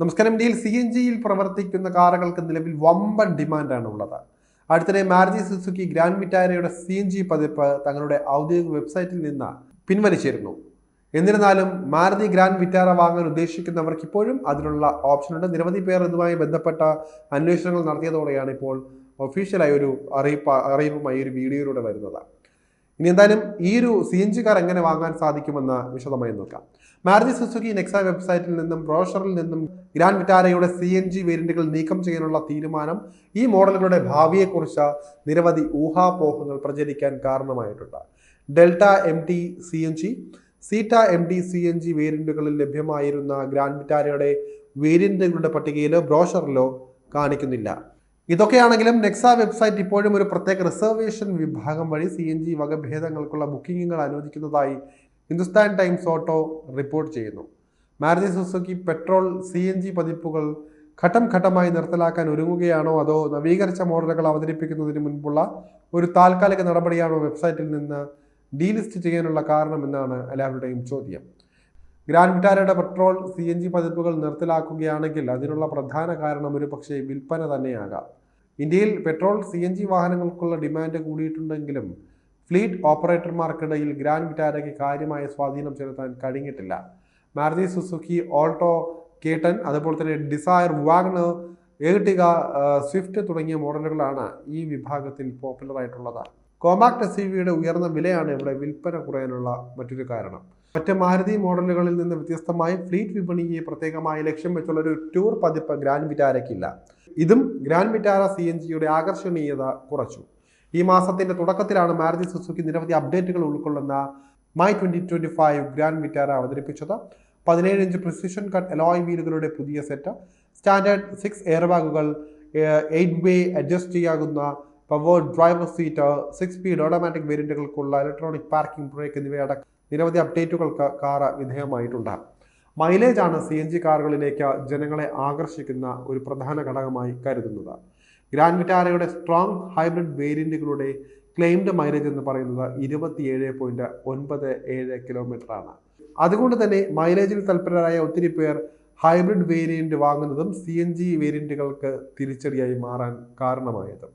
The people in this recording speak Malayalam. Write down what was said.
നമസ്കാരം. ഇന്ത്യയിൽ സി എൻ ജിയിൽ പ്രവർത്തിക്കുന്ന കാറുകൾക്ക് നിലവിൽ വമ്പൻ ഡിമാൻഡാണ് ഉള്ളത്. അടുത്തിടെ മാരുതി സുസുക്കി ഗ്രാൻഡ് വിറ്റാരയുടെ സി എൻ ജി പതിപ്പ് തങ്ങളുടെ ഔദ്യോഗിക വെബ്സൈറ്റിൽ നിന്ന് പിൻവലിച്ചിരുന്നു. എന്നിരുന്നാലും മാരുതി ഗ്രാൻഡ് വിറ്റാര വാങ്ങാൻ ഉദ്ദേശിക്കുന്നവർക്ക് ഇപ്പോഴും അതിനുള്ള ഓപ്ഷനുണ്ട്. നിരവധി പേർ ഇതുമായി ബന്ധപ്പെട്ട അന്വേഷണങ്ങൾ നടത്തിയതോടെയാണ് ഇപ്പോൾ ഒഫീഷ്യലായി ഒരു അറിയിപ്പ് അറിയിപ്പുമായി ഒരു വീഡിയോയിലൂടെ വരുന്നത്. ഇനി എന്തായാലും ഈ ഒരു സി എൻ ജി കാർ എങ്ങനെ വാങ്ങാൻ സാധിക്കുമെന്ന് വിശദമായി നോക്കാം. മാരുതി സുസുക്കി നെക്സ വെബ്സൈറ്റിൽ നിന്നും ബ്രോഷറിൽ നിന്നും ഗ്രാൻഡ് വിറ്റാരയുടെ സി എൻ ജി വേരിയന്റുകൾ നീക്കം ചെയ്യാനുള്ള തീരുമാനം ഈ മോഡലുകളുടെ ഭാവിയെക്കുറിച്ച് നിരവധി ഊഹാപോഹങ്ങൾ പ്രചരിക്കാൻ കാരണമായിട്ടുണ്ട്. Delta M T C N G Zeta M T C N G വേരിയന്റുകളിൽ ലഭ്യമായിരുന്ന ഗ്രാൻഡ് വിറ്റാരയുടെ വേരിയന്റുകളുടെ പട്ടികയിലോ ബ്രോഷറിലോ കാണിക്കുന്നില്ല. ഇതൊക്കെയാണെങ്കിലും നെക്സ വെബ്സൈറ്റ് ഇപ്പോഴും ഒരു പ്രത്യേക റിസർവേഷൻ വിഭാഗം വഴി സി എൻ ജി വകഭേദങ്ങൾക്കുള്ള ബുക്കിങ്ങുകൾ അനുവദിക്കുന്നതായി ഹിന്ദുസ്ഥാൻ ടൈംസ് ഓട്ടോ റിപ്പോർട്ട് ചെയ്യുന്നു. Maruti Suzuki petrol C N G പതിപ്പുകൾ ഘട്ടം ഘട്ടമായി നിർത്തലാക്കാൻ ഒരുങ്ങുകയാണോ അതോ നവീകരിച്ച മോഡലുകൾ അവതരിപ്പിക്കുന്നതിന് മുൻപുള്ള ഒരു താൽക്കാലിക നടപടിയാണോ വെബ്സൈറ്റിൽ നിന്ന് ഡീലിസ്റ്റ് ചെയ്യാനുള്ള കാരണമെന്നാണ് എല്ലാവരുടെയും ചോദ്യം. ഗ്രാൻഡ് വിറ്റാരയുടെ പെട്രോൾ സി എൻ ജി പതിപ്പുകൾ നിർത്തലാക്കുകയാണെങ്കിൽ അതിനുള്ള പ്രധാന കാരണം ഒരു പക്ഷേ വിൽപ്പന തന്നെയാകാം. ഇന്ത്യയിൽ പെട്രോൾ സി എൻ ജി വാഹനങ്ങൾക്കുള്ള ഡിമാൻഡ് കൂടിയിട്ടുണ്ടെങ്കിലും ഫ്ലീറ്റ് ഓപ്പറേറ്റർമാർക്കിടയിൽ ഗ്രാൻഡ് വിറ്റാരയ്ക്ക് കാര്യമായ സ്വാധീനം ചെലുത്താൻ കഴിഞ്ഞിട്ടില്ല. മാരുതി സുസുക്കി ഓൾട്ടോ കേട്ടൻ അതുപോലെ തന്നെ ഡിസയർ വാഗ്നർ ഏർട്ടിക സ്വിഫ്റ്റ് തുടങ്ങിയ മോഡലുകളാണ് ഈ വിഭാഗത്തിൽ പോപ്പുലർ കോമാക്ട് എസ് യുടെ ഉയർന്ന വിലയാണ് ഇവിടെ വിൽപ്പന കുറയാനുള്ള മറ്റൊരു കാരണം. മറ്റ് മാരുതി മോഡലുകളിൽ നിന്ന് വ്യത്യസ്തമായി ഫ്ലീറ്റ് വിപണിയെ പ്രത്യേകമായി ലക്ഷ്യം വെച്ചുള്ള ഒരു ടൂർ പതിപ്പ് ഗ്രാൻഡ് വിറ്റാരയ്ക്കില്ല. ഇതും ഗ്രാൻഡ് വിറ്റാര സി എൻ ജിയുടെ ആകർഷണീയത കുറച്ചു. ഈ മാസത്തിന്റെ തുടക്കത്തിലാണ് മാരുതി സുസുക്കി നിരവധി അപ്ഡേറ്റുകൾ ഉൾക്കൊള്ളുന്ന MY twenty twenty five Grand Vitara അവതരിപ്പിച്ചത്. പതിനേഴ് ഇഞ്ച് പ്രിസിഷൻ കട്ട് അലോയ് വീലുകളുടെ പുതിയ set. Standard six air bags eight way adjust ചെയ്യാവുന്ന power driver seat six speed automatic വേരിയന്റുകൾക്കുള്ള electronic parking brake എന്നിവയടക്കം നിരവധി അപ്ഡേറ്റുകൾക്ക് കാർ വിധേയമായിട്ടുണ്ട്. മൈലേജ് ആണ് സി എൻ ജി കാറുകളിലേക്ക് ജനങ്ങളെ ആകർഷിക്കുന്ന ഒരു പ്രധാന ഘടകമായി കരുതുന്നത്. ഗ്രാൻഡ് വിറ്റാരയുടെ സ്ട്രോങ് ഹൈബ്രിഡ് വേരിയന്റുകളുടെ ക്ലെയിംഡ് മൈലേജ് എന്ന് പറയുന്നത് ഇരുപത്തിയേഴ് പോയിന്റ് ഒൻപത് ഏഴ് കിലോമീറ്റർ ആണ് അതുകൊണ്ട് തന്നെ മൈലേജിൽ തൽപരരായ ഒത്തിരി പേർ ഹൈബ്രിഡ് വേരിയന്റ് വാങ്ങുന്നതും സി എൻ ജി വേരിയന്റുകൾക്ക് തിരിച്ചടിയായി മാറാൻ കാരണമായത്.